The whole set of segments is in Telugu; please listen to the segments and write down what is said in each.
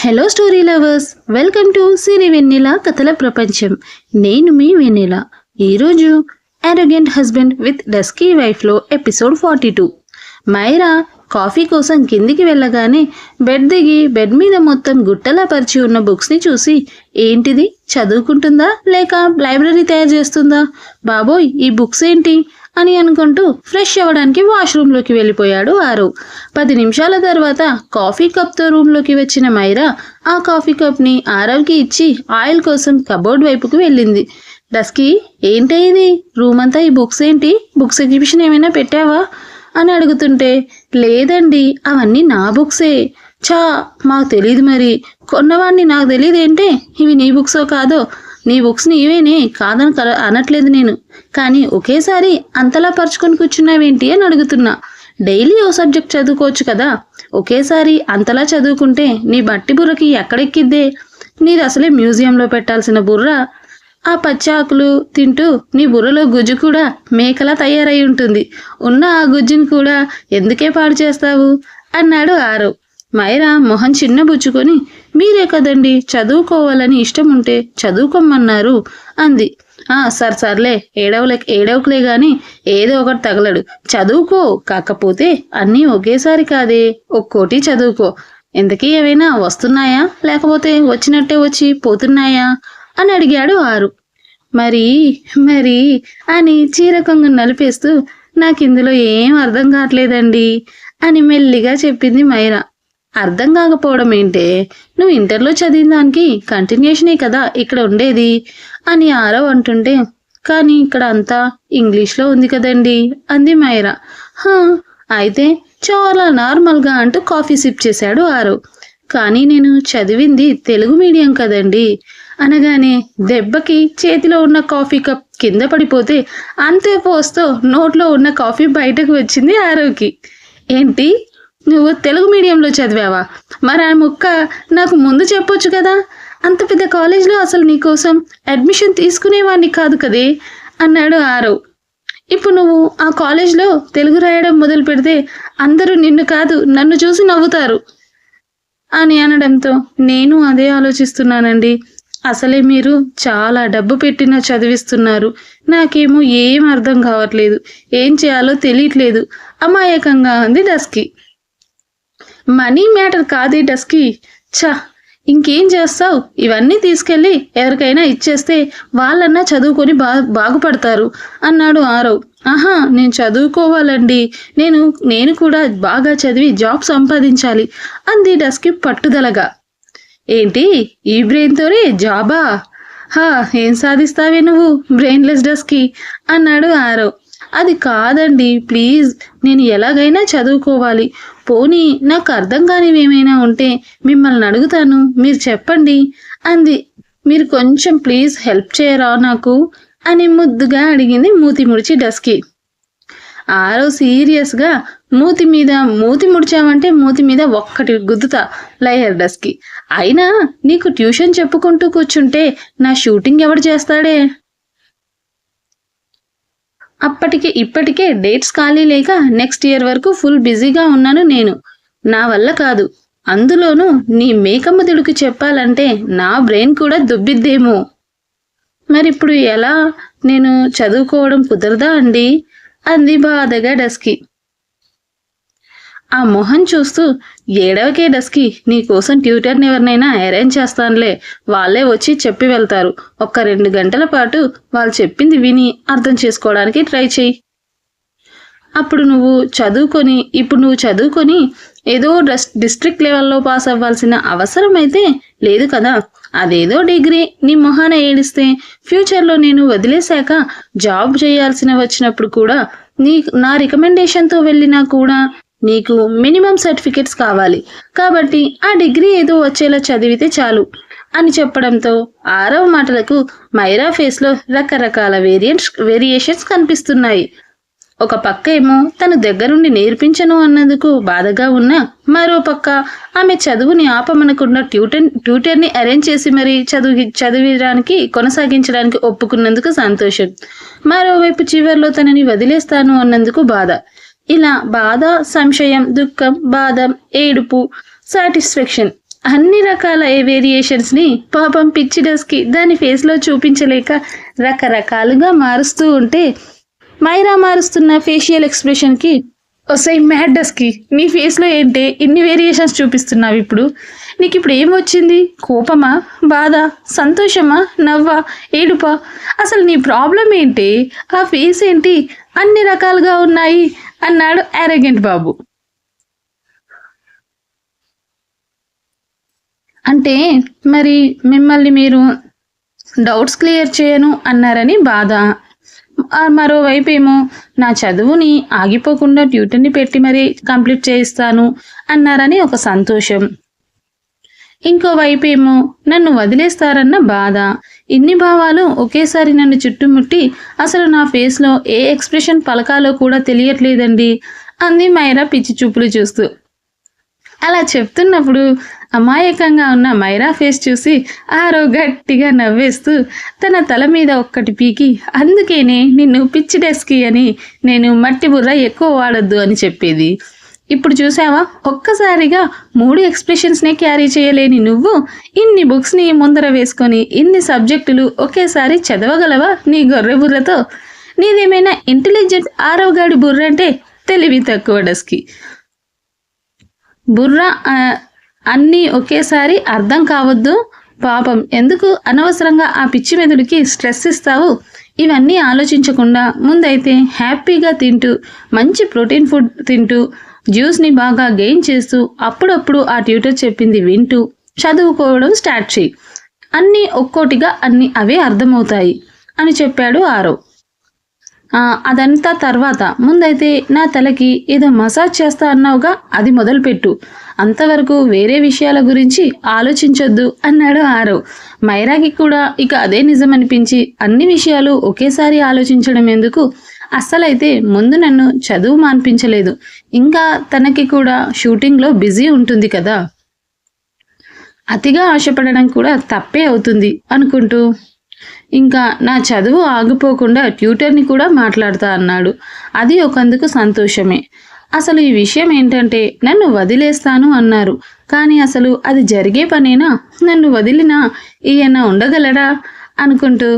Hello story lovers welcome to Siri Vennela కథల ప్రపంచం నేను మీ వెన్నెల ఈరోజు arrogant husband with dusky వైఫ్లో episode forty two Myra coffee కోసం కిందికి వెళ్ళగానే బెడ్ దిగి బెడ్ మీద మొత్తం గుట్టలా పరిచి ఉన్న బుక్స్ని చూసి ఏంటిది? చదువుకుంటుందా? లేక లైబ్రరీ తయారు చేస్తుందా? బాబోయ్ ఈ బుక్స్ ఏంటి? అని అనుకుంటూ ఫ్రెష్ అవ్వడానికి వాష్రూమ్లోకి వెళ్ళిపోయాడు ఆరు. పది నిమిషాల తర్వాత కాఫీ కప్తో రూమ్లోకి వచ్చిన మైరా ఆ కాఫీ కప్ని ఆరవ్కి ఇచ్చి ఆయిల్ కోసం కబోర్డ్ వైపుకు వెళ్ళింది. డస్కి ఏంటి ఇది? రూమ్ అంతా ఈ బుక్స్ ఏంటి? బుక్స్ ఎగ్జిబిషన్ ఏమైనా పెట్టావా? అని అడుగుతుంటే లేదండి అవన్నీ నా బుక్సే. చా మాకు తెలియదు మరి. కొన్నవాడిని నాకు తెలియదు ఏంటే ఇవి నీ బుక్సో కాదో? నీ బుక్స్ నీవేనే కాదని కల అనట్లేదు నేను. కానీ ఒకేసారి అంతలా పరుచుకొని కూర్చున్నావేంటి అని అడుగుతున్నా. డైలీ ఓ సబ్జెక్ట్ చదువుకోవచ్చు కదా. ఒకేసారి అంతలా చదువుకుంటే నీ బట్టి బుర్రకి ఎక్కడెక్కిద్దే? నీది అసలే మ్యూజియంలో పెట్టాల్సిన బుర్ర. ఆ పచ్చాకులు తింటూ నీ బుర్రలో గుజ్జు కూడా మేకలా తయారై ఉంటుంది. ఉన్న ఆ గుజ్జుని కూడా ఎందుకే పాడు చేస్తావు? అన్నాడు ఆరవ్. మైరా మొహం చిన్న బుచ్చుకొని మీరే కదండి చదువుకోవాలని ఇష్టం ఉంటే చదువుకోమన్నారు అంది. ఆ సర్ సర్లే ఏడవలే ఏడవకులే గాని ఏదో ఒకటి తగలడు. చదువుకో కాకపోతే అన్నీ ఒకేసారి కాదే ఒక్కోటి చదువుకో. ఇంతకీ ఏవైనా వస్తున్నాయా? లేకపోతే వచ్చినట్టే వచ్చి పోతున్నాయా? అని అడిగాడు ఆరు. మరి మరి అని చీర కొంగు నలిపేస్తూ నాకు ఇందులో ఏం అర్థం కావట్లేదండి అని మెల్లిగా చెప్పింది మైరా. అర్థం కాకపోవడం ఏంటే? నువ్వు ఇంటర్లో చదివిన దానికి కంటిన్యూషనే కదా ఇక్కడ ఉండేది? అని ఆరవ్ అంటుంటే కానీ ఇక్కడ అంతా ఇంగ్లీష్లో ఉంది కదండి అంది మైరా. "హా, అయితే చాలా నార్మల్గా అంటూ కాఫీ సిప్ చేశాడు ఆరవ్. కానీ నేను చదివింది తెలుగు మీడియం కదండి. అనగానే దెబ్బకి చేతిలో ఉన్న కాఫీ కప్ కింద పడిపోతే అంతే పోస్తో నోట్లో ఉన్న కాఫీ బయటకు వచ్చింది ఆరవ్కి. ఏంటి? నువ్వు తెలుగు మీడియంలో చదివావా? మరి ఆ ముక్క నాకు ముందు చెప్పొచ్చు కదా? అంత పెద్ద కాలేజ్లో అసలు నీకోసం అడ్మిషన్ తీసుకునేవాడిని కాదు కదే? అన్నాడు ఆరవ్. ఇప్పుడు నువ్వు ఆ కాలేజ్లో తెలుగు రాయడం మొదలు పెడితే అందరూ నిన్ను కాదు నన్ను చూసి నవ్వుతారు. అని అనడంతో నేను అదే ఆలోచిస్తున్నానండి. అసలే మీరు చాలా డబ్బు పెట్టిన చదివిస్తున్నారు. నాకేమో ఏం అర్థం కావట్లేదు. ఏం చేయాలో తెలియట్లేదు. అమాయకంగా ఉంది డస్కి. మనీ మ్యాటర్ కాదే డస్కి. చ ఇంకేం చేస్తావు? ఇవన్నీ తీసుకెళ్ళి ఎవరికైనా ఇచ్చేస్తే వాళ్ళన్నా చదువుకొని బా బాగుపడతారు అన్నాడు ఆరవ్. ఆహా నేను చదువుకోవాలండి. నేను నేను కూడా బాగా చదివి జాబ్ సంపాదించాలి అంది డస్కి పట్టుదలగా. ఏంటి ఈ బ్రెయిన్తోనే జాబా? హా ఏం సాధిస్తావే నువ్వు బ్రెయిన్లెస్ డస్కి అన్నాడు ఆరవ్. అది కాదండి ప్లీజ్. నేను ఎలాగైనా చదువుకోవాలి. పోనీ నాకు అర్థం కానివి ఏమైనా ఉంటే మిమ్మల్ని అడుగుతాను. మీరు చెప్పండి. అంది. మీరు కొంచెం ప్లీజ్ హెల్ప్ చేయరా నాకు? అని ముద్దుగా అడిగింది మూతి ముడిచి డస్కి. ఆరో సీరియస్గా మూతి మీద మూతి ముడిచావంటే మూతి మీద ఒక్కటి గుద్దుతా లయర్ డస్కి. అయినా నీకు ట్యూషన్ చెప్పుకుంటూ కూర్చుంటే నా షూటింగ్ ఎవడు చేస్తాడే? అప్పటికి ఇప్పటికే డేట్స్ ఖాళీ లేక నెక్స్ట్ ఇయర్ వరకు ఫుల్ బిజీగా ఉన్నాను నేను. నా వల్ల కాదు. అందులోనూ నీ మేకమ్మ చెప్పాలంటే నా బ్రెయిన్ కూడా దుబ్బిద్దేమో. మరిప్పుడు ఎలా? నేను చదువుకోవడం కుదరదా అండి? అంది బాధగా డస్కి. ఆ మొహం చూస్తూ ఏడవకే డస్కి నీ కోసం ట్యూటర్ని ఎవరినైనా అరేంజ్ చేస్తానులే. వాళ్ళే వచ్చి చెప్పి వెళ్తారు. ఒక్క రెండు గంటల పాటు వాళ్ళు చెప్పింది విని అర్థం చేసుకోవడానికి ట్రై చెయ్యి. అప్పుడు నువ్వు చదువుకొని ఇప్పుడు నువ్వు చదువుకొని ఏదో డస్ డిస్ట్రిక్ట్ లెవెల్లో పాస్ అవ్వాల్సిన అవసరం అయితే లేదు కదా. అదేదో డిగ్రీ నీ మొహాన ఏడిస్తే ఫ్యూచర్లో నేను వదిలేశాక జాబ్ చేయాల్సిన వచ్చినప్పుడు కూడా నీ నా రికమెండేషన్తో వెళ్ళినా కూడా నీకు మినిమం సర్టిఫికెట్స్ కావాలి. కాబట్టి ఆ డిగ్రీ ఏదో వచ్చేలా చదివితే చాలు అని చెప్పడంతో ఆరవ మాటలకు మైరా ఫేస్లో రకరకాల వేరియంట్స్ వేరియేషన్స్ కనిపిస్తున్నాయి. ఒక పక్క ఏమో తను దగ్గరుండి నేర్పించను అన్నందుకు బాధగా ఉన్నా మరో పక్క ఆమె చదువుని ఆపమనకుండా ట్యూటర్ ట్యూటర్ని అరేంజ్ చేసి మరీ చదువు చదివడానికి కొనసాగించడానికి ఒప్పుకున్నందుకు సంతోషం. మరోవైపు చివర్లో తనని వదిలేస్తాను అన్నందుకు బాధ. ఇలా బాధ సంశయం దుఃఖం బాధం ఏడుపు సాటిస్ఫాక్షన్ అన్ని రకాల వేరియేషన్స్ని పాపం పిచ్చి డస్కి దాని ఫేస్లో చూపించలేక రకరకాలుగా మారుస్తూ ఉంటే మైరా మారుస్తున్న ఫేషియల్ ఎక్స్ప్రెషన్కి వస్తాయి మ్యాడ్ డస్కి నీ ఫేస్లో ఏంటే ఇన్ని వేరియేషన్స్ చూపిస్తున్నావు ఇప్పుడు? నీకు ఇప్పుడు ఏం వచ్చింది? కోపమా? బాధ? సంతోషమా? నవ్వా? ఏడుపా? అసలు నీ ప్రాబ్లం ఏంటి? ఆ ఫేస్ ఏంటి? అన్ని రకాలుగా ఉన్నాయి అన్నాడు అరగెంట్ బాబు. అంటే మరి మిమ్మల్ని మీరు డౌట్స్ క్లియర్ చేయను అన్నారని బాధ. మరోవైపు ఏమో నా చదువుని ఆగిపోకుండా ట్యూటర్ని పెట్టి మరీ కంప్లీట్ చేయిస్తాను అన్నారని ఒక సంతోషం. ఇంకోవైపేమో నన్ను వదిలేస్తారన్న బాధ. ఇన్ని భావాలు ఒకేసారి నన్ను చుట్టుముట్టి అసలు నా ఫేస్లో ఏ ఎక్స్ప్రెషన్ పలకాలో కూడా తెలియట్లేదండి. అంది మైరా పిచ్చి చూపులు చూస్తూ. అలా చెప్తున్నప్పుడు అమాయకంగా ఉన్న మైరా ఫేస్ చూసి ఆరో గట్టిగా నవ్వేస్తూ తన తల మీద ఒక్కటి పీకి అందుకేనే నిన్ను పిచ్చి డెస్కి అని నేను మట్టి బుర్ర ఎక్కువ వాడొద్దు అని చెప్పేది. ఇప్పుడు చూసావా? ఒక్కసారిగా మూడు ఎక్స్ప్రెషన్స్నే క్యారీ చేయలేని నువ్వు. ఇన్ని బుక్స్ని ముందర వేసుకొని ఇన్ని సబ్జెక్టులు ఒకేసారి చదవగలవా నీ గొర్రె బుర్రతో? నీదేమైనా ఇంటెలిజెంట్ ఆరవగాడి బుర్ర అంటే తెలివి తక్కువ డస్కి. బుర్ర అన్నీ ఒకేసారి అర్థం కావద్దు. పాపం ఎందుకు అనవసరంగా ఆ పిచ్చి మెదుడికి స్ట్రెస్ ఇస్తావు? ఇవన్నీ ఆలోచించకుండా ముందైతే హ్యాపీగా తింటూ మంచి ప్రోటీన్ ఫుడ్ తింటూ జ్యూస్ని బాగా గెయిన్ చేస్తూ అప్పుడప్పుడు ఆ ట్యూటర్ చెప్పింది వింటూ చదువుకోవడం స్టార్ట్ చేయి. అన్నీ ఒక్కోటిగా అన్ని అవే అర్థమవుతాయి అని చెప్పాడు ఆరో. అదంతా తర్వాత. ముందైతే నా తలకి ఏదో మసాజ్ చేస్తా అన్నావుగా అది మొదలుపెట్టు. అంతవరకు వేరే విషయాల గురించి ఆలోచించొద్దు అన్నాడు ఆరవ్ మైరాకి కూడా ఇక అదే నిజమనిపించి అన్ని విషయాలు ఒకేసారి ఆలోచించడం ఎందుకు? అస్సలైతే ముందు నన్ను చదువు మాన్పించలేదు. ఇంకా తనకి కూడా షూటింగ్లో బిజీ ఉంటుంది కదా. అతిగా ఆశపడడం కూడా తప్పే అవుతుంది అనుకుంటూ ఇంకా నా చదువు ఆగిపోకుండా ట్యూటర్ని కూడా మాట్లాడతా అన్నాడు. అది ఒకందుకు సంతోషమే. అసలు ఈ విషయం ఏంటంటే నన్ను వదిలేస్తాను అన్నారు. కానీ అసలు అది జరిగే పనేనా? నన్ను వదిలినా ఈయన ఉండగలడా? అనుకుంటూ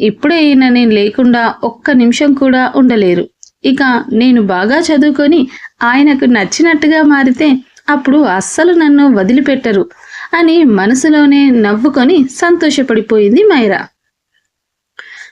ఇప్పుడే ఈయన నేను లేకుండా ఒక్క నిమిషం కూడా ఉండలేరు. ఇక నేను బాగా చదువుకొని ఆయనకు నచ్చినట్టుగా మారితే అప్పుడు అస్సలు నన్ను వదిలిపెట్టరు అని మనసులోనే నవ్వుకొని సంతోషపడిపోయింది మైరా.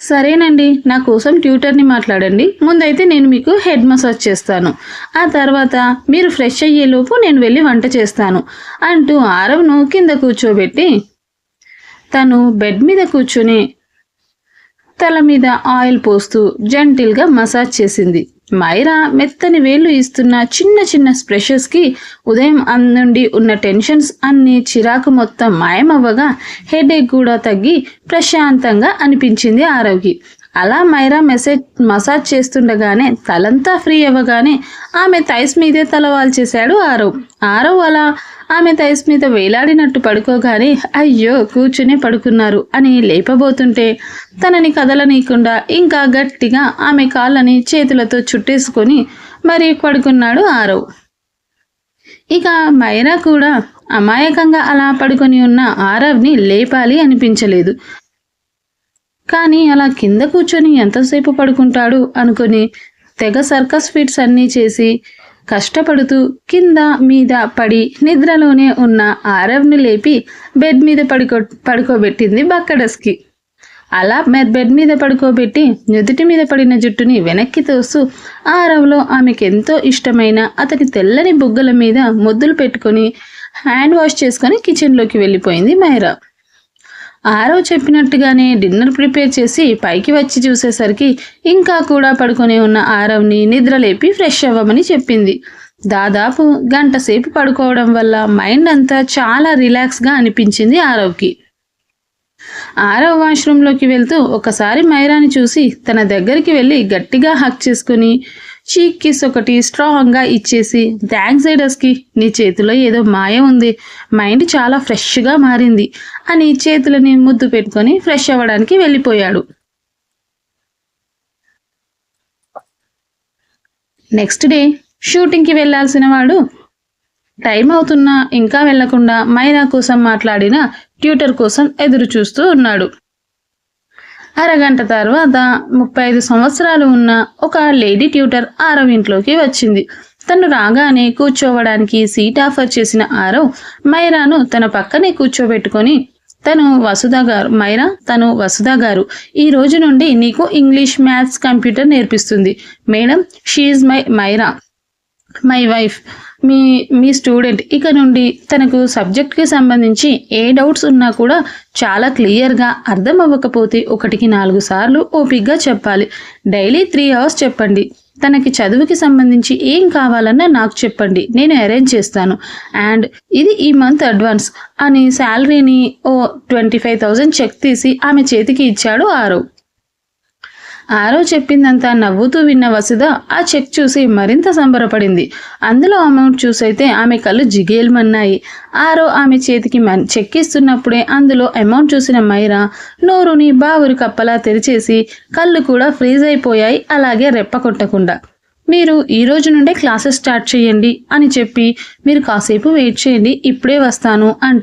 సరేనండి నా కోసం ట్యూటర్ని మాట్లాడండి. ముందైతే నేను మీకు హెడ్ మసాజ్ చేస్తాను. ఆ తర్వాత మీరు ఫ్రెష్ అయ్యేలోపు నేను వెళ్ళి వంట చేస్తాను అంటూ ఆరవ్ను కింద కూర్చోబెట్టి తను బెడ్ మీద కూర్చొని తల మీద ఆయిల్ పోస్తూ జెంటిల్గా మసాజ్ చేసింది. మైరా మెత్తని వేళ్ళు ఇస్తున్న చిన్న చిన్న స్ప్రెషెస్కి ఉదయం అన్ నుండి ఉన్న టెన్షన్స్ అన్ని చిరాకు మొత్తం మాయమవ్వగా హెడేక్ కూడా తగ్గి ప్రశాంతంగా అనిపించింది ఆరవ్కి అలా మైరా మెసేజ్ మసాజ్ చేస్తుండగానే తలంతా ఫ్రీ అవ్వగానే ఆమె థైస్ మీదే తలవాల్చేశాడు ఆరవ్. ఆరవ్ అలా ఆమె తయస్ మీద వేలాడినట్టు పడుకోగానే అయ్యో కూర్చునే పడుకున్నారు అని లేపబోతుంటే తనని కదలనీయకుండా ఇంకా గట్టిగా ఆమె కాళ్ళని చేతులతో చుట్టేసుకొని మరి పడుకున్నాడు ఆరవ్. ఇక మైరా కూడా అమాయకంగా అలా పడుకొని ఉన్న ఆరవ్ని లేపాలి అనిపించలేదు. కానీ అలా కింద కూర్చొని ఎంతసేపు పడుకుంటాడు అనుకుని తెగ సర్కస్ ఫిట్స్ అన్నీ చేసి కష్టపడుతూ కింద మీద పడి నిద్రలోనే ఉన్న ఆరవ్ను లేపి బెడ్ మీద పడుకో పడుకోబెట్టింది బక్కడస్కి. అలా బెడ్ మీద పడుకోబెట్టి నుదుటి మీద పడిన జుట్టుని వెనక్కి తోస్తూ ఆరవ్లో ఆమెకు ఎంతో ఇష్టమైన అతని తెల్లని బుగ్గల మీద ముద్దులు పెట్టుకొని హ్యాండ్ వాష్ చేసుకొని కిచెన్లోకి వెళ్ళిపోయింది మైరా. ఆరవ్ చెప్పినట్టుగానే డిన్నర్ ప్రిపేర్ చేసి పైకి వచ్చి చూసేసరికి ఇంకా కూడా పడుకొని ఉన్న ఆరవ్ని నిద్రలేపి ఫ్రెష్ అవ్వమని చెప్పింది. దాదాపు గంట సేపు పడుకోవడం వల్ల మైండ్ అంతా చాలా రిలాక్స్గా అనిపించింది ఆరవ్కి. ఆరవ్ వాష్రూంలోకి వెళ్తూ ఒకసారి మైరాని చూసి తన దగ్గరికి వెళ్ళి గట్టిగా హక్ చేసుకుని చీక్ కిస్ ఒకటి స్ట్రాంగ్గా ఇచ్చేసి థ్యాంక్స్ ఐడస్కి నీ చేతిలో ఏదో మాయ ఉంది మైండ్ చాలా ఫ్రెష్గా మారింది అని చేతులని ముద్దు పెట్టుకొని ఫ్రెష్ అవ్వడానికి వెళ్ళిపోయాడు. నెక్స్ట్ డే షూటింగ్కి వెళ్ళాల్సిన వాడు టైం అవుతున్నా ఇంకా వెళ్ళకుండా మైనా కోసం మాట్లాడిన ట్యూటర్ కోసం ఎదురు చూస్తూ ఉన్నాడు. అరగంట తర్వాత ముప్పై ఐదు సంవత్సరాలు ఉన్న ఒక లేడీ ట్యూటర్ ఆరవ్ ఇంట్లోకి వచ్చింది. తను రాగానే కూర్చోవడానికి సీట్ ఆఫర్ చేసిన ఆరవ్ మైరాను తన పక్కనే కూర్చోబెట్టుకొని తను వసుధ గారు మైరా తను వసుధ గారు ఈ రోజు నుండి నీకు ఇంగ్లీష్ మ్యాథ్స్ కంప్యూటర్ నేర్పిస్తుంది. Madam she my Myra my wife మీ మీ స్టూడెంట్ ఇక నుండి తనకు సబ్జెక్ట్కి సంబంధించి ఏ డౌట్స్ ఉన్నా కూడా చాలా క్లియర్గా అర్థం అవ్వకపోతే ఒకటికి నాలుగు సార్లు ఓపిక్గా చెప్పాలి. డైలీ త్రీ అవర్స్ చెప్పండి. తనకి చదువుకి సంబంధించి ఏం కావాలన్నా నాకు చెప్పండి. నేను అరేంజ్ చేస్తాను. అండ్ ఇది ఈ మంత్ అడ్వాన్స్ అని శాలరీని ఓ ట్వంటీ ఫైవ్ థౌజండ్ చెక్ తీసి ఆమె చేతికి ఇచ్చాడు ఆరవ్ ఆరో చెప్పిందంతా నవ్వుతూ విన్న వసుధ ఆ చెక్ చూసి మరింత సంబరపడింది. అందులో అమౌంట్ చూసైతే ఆమె కళ్ళు జిగేల్మన్నాయి. ఆరో ఆమె చేతికి మన్ చెక్ ఇస్తున్నప్పుడే అందులో అమౌంట్ చూసిన మైరా నోరుని బావురి కప్పలా తెరిచేసి కళ్ళు కూడా ఫ్రీజ్ అయిపోయాయి అలాగే రెప్ప కొట్టకుండా. మీరు ఈ రోజు నుండే క్లాసెస్ స్టార్ట్ చేయండి అని చెప్పి మీరు కాసేపు వెయిట్ చేయండి ఇప్పుడే వస్తాను అంటూ